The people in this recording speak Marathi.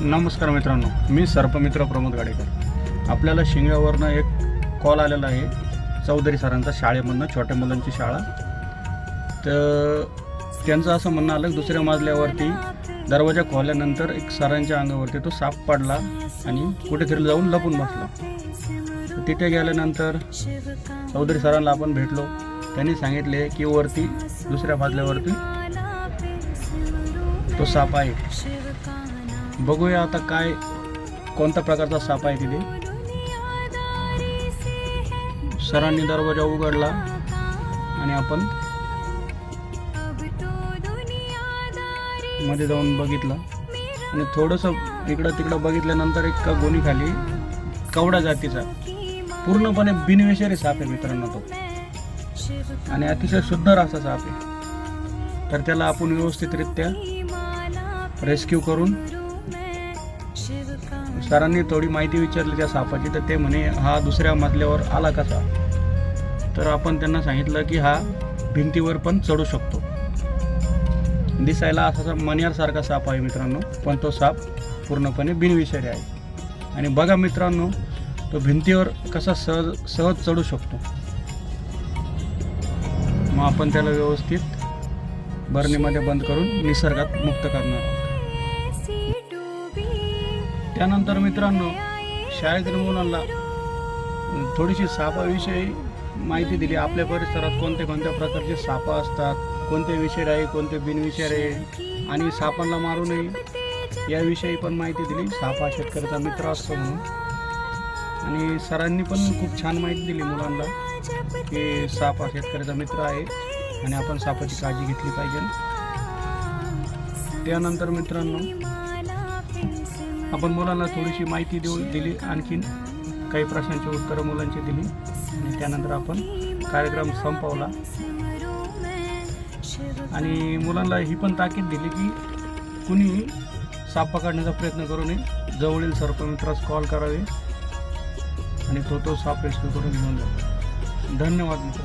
नमस्कार मित्रांनो मी सर्पमित्र प्रमोद गाडेकर. आपल्याला शिंगावरनं एक कॉल आलेला आहे. चौधरी सरांचा शाळेमधनं छोट्या मुलांची शाळा. तर त्यांचं असं म्हणणं आलं दुसऱ्या माजल्यावरती दरवाजा खोलल्यानंतर एक सरांच्या अंगावरती तो साप पडला आणि कुठेतरी जाऊन लपून बसला. तिथे गेल्यानंतर चौधरी सरांना आपण भेटलो. त्यांनी सांगितले की वरती दुसऱ्या माजल्यावरती तो साप आहे. बघूया आता काय कोणत्या प्रकारचा साप आहे तिथे. सरांनी दरवाजा उघडला आणि आपण मध्ये जाऊन बघितलं. आणि थोडंसं इकडं तिकडं बघितल्यानंतर एक गोणी खाली कवडा जातीचा. पूर्णपणे बिनविषारी साप आहे मित्रांनो तो. आणि अतिशय सुंदर असा साप आहे. तर त्याला आपण व्यवस्थितरित्या रेस्क्यू करून सरांनी थोडी माहिती विचारली त्या सापाची तर ते म्हणे हा दुसऱ्या मजल्यावर आला कसा? तर आपण त्यांना सांगितलं की हा भिंतीवर पण चढू शकतो. दिसायला असा मनियारसारखा साप आहे मित्रांनो पण तो साप पूर्णपणे बिनविषारी आहे. आणि बघा मित्रांनो तो भिंतीवर कसा सहज सहज चढू शकतो. मग आपण त्याला व्यवस्थित बरणीमध्ये बंद करून निसर्गात मुक्त करणार आहोत. त्यानंतर मित्रांनो शाळेतील मुलांना थोडीशी सापाविषयी माहिती दिली. आपल्या परिसरात कोणत्या कोणत्या प्रकारचे साप असतात कोणते विषारी आहे कोणते बिनविषारी आहे आणि सापांना मारू नये याविषयी पण माहिती दिली. सापा शेतकऱ्याचा मित्र असतो म्हणून. आणि सरांनी पण खूप छान माहिती दिली मुलांना की साप हा शेतकऱ्याचा मित्र आहे आणि आपण सापाची काळजी घेतली पाहिजे. त्यानंतर मित्रांनो आपण मुलांना थोडीशी माहिती देऊ दिली आणखीन काही प्रश्नांची उत्तरं मुलांची दिली. आणि त्यानंतर आपण कार्यक्रम संपवला. आणि मुलांना ही पण ताकीद दिली की कुणी साप पकडण्याचा प्रयत्न करू नये. जवळील सर्पमित्रास कॉल करावे. आणि तो तो साप रेस्क्यू करून घेऊन जातो धन्यवाद मित्र